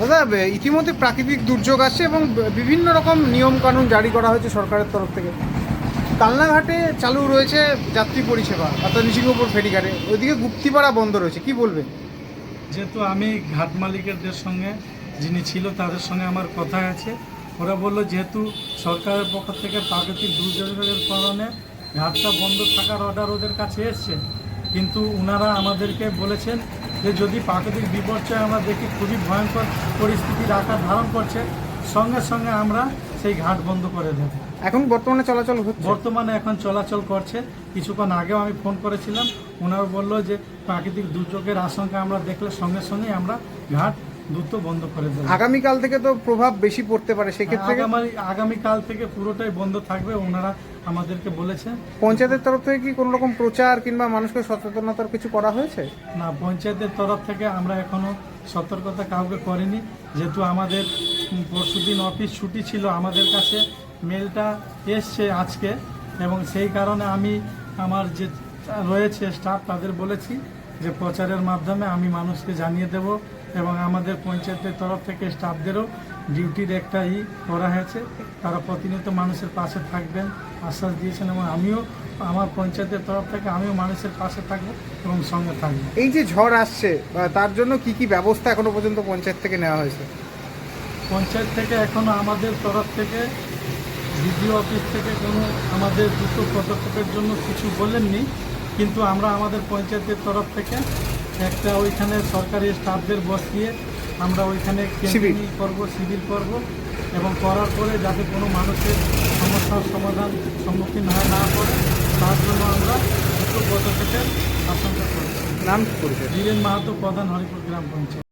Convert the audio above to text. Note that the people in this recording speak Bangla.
দাদা ইতিমধ্যে প্রাকৃতিক দুর্যোগ আছে এবং বিভিন্ন রকম নিয়ম কানুন জারি করা হয়েছে সরকারের তরফ থেকে। কালনাঘাটে চালু রয়েছে যাত্রী পরিষেবা, অর্থাৎ নিশিংহপুর ফেরিঘাটে। ওইদিকে গুপ্তিপাড়া বন্ধ রয়েছে, কি বলবেন? যেহেতু আমি ঘাট মালিকেরদের সঙ্গে, যিনি ছিল তাদের সঙ্গে আমার কথা আছে, ওরা বলল যেহেতু সরকারের পক্ষ থেকে প্রাকৃতিক দুর্যোগের কারণে ঘাটটা বন্ধ থাকার অর্ডার ওদের কাছে এসছে, কিন্তু ওনারা আমাদেরকে বলেছেন যে যদি প্রাকৃতিক বিপর্যয় আমরা দেখি খুবই ভয়ঙ্কর পরিস্থিতির আকার ধারণ করছে সঙ্গে সঙ্গে আমরা সেই ঘাট বন্ধ করে দেব। এখন বর্তমানে চলাচল বর্তমানে এখন চলাচল করছে। কিছুক্ষণ আগেও আমি ফোন করেছিলাম ওনারা বলল যে প্রাকৃতিক দুর্যোগের আশঙ্কা আমরা দেখলে সঙ্গে সঙ্গেই আমরা ঘাট দ্রুত বন্ধ করে দেবো। আগামীকাল থেকে তো প্রভাব বেশি পড়তে পারে সেক্ষেত্রে আগামী আগামীকাল থেকে পুরোটাই বন্ধ থাকবে ওনারা আমাদেরকে বলেছে। পঞ্চায়েতের তরফ থেকে কি কোনো রকম প্রচার কিংবা মানুষকে সচেতনতার কিছু করা হয়েছে? না পঞ্চায়েতের তরফ থেকে আমরা এখনও সতর্কতা কাউকে করিনি। যেহেতু আমাদের পরশুদিন অফিস ছুটি ছিল আমাদের কাছে মেলটা এসছে আজকে এবং সেই কারণে আমি আমার যে রয়েছে স্টাফ তাদের বলেছি যে প্রচারের মাধ্যমে আমি মানুষকে জানিয়ে দেব এবং আমাদের পঞ্চায়েতের তরফ থেকে স্টাফদেরও ডিউটির একটা ই করা হয়েছে। তারা প্রতিনিয়ত মানুষের পাশে থাকবেন আশ্বাস দিয়েছেন এবং আমিও আমার পঞ্চায়েতের তরফ থেকে আমিও মানুষের পাশে থাকব এবং সঙ্গে থাকব। এই যে ঝড় আসছে তার জন্য কি কি ব্যবস্থা এখনও পর্যন্ত পঞ্চায়েত থেকে নেওয়া হয়েছে? পঞ্চায়েত থেকে এখনও আমাদের তরফ থেকে বিডিও অফিস থেকে কোনো আমাদের দ্রুত পদক্ষেপের জন্য কিছু বলেননি। কিন্তু আমরা আমাদের পঞ্চায়েতের তরফ থেকে একটা ওইখানে সরকারি স্টাফদের বসিয়ে আমরা ওইখানে করব শিবির করব এবং করার পরে যাতে কোনো মানুষের সমস্যার সমাধান সম্মুখীন হয় না পড়ে তার জন্য আমরা একটু পদক্ষেপের আশঙ্কা করছি নাম করেছে বীরেন মাহাতো প্রধান হরিপুর গ্রাম পঞ্চায়েত।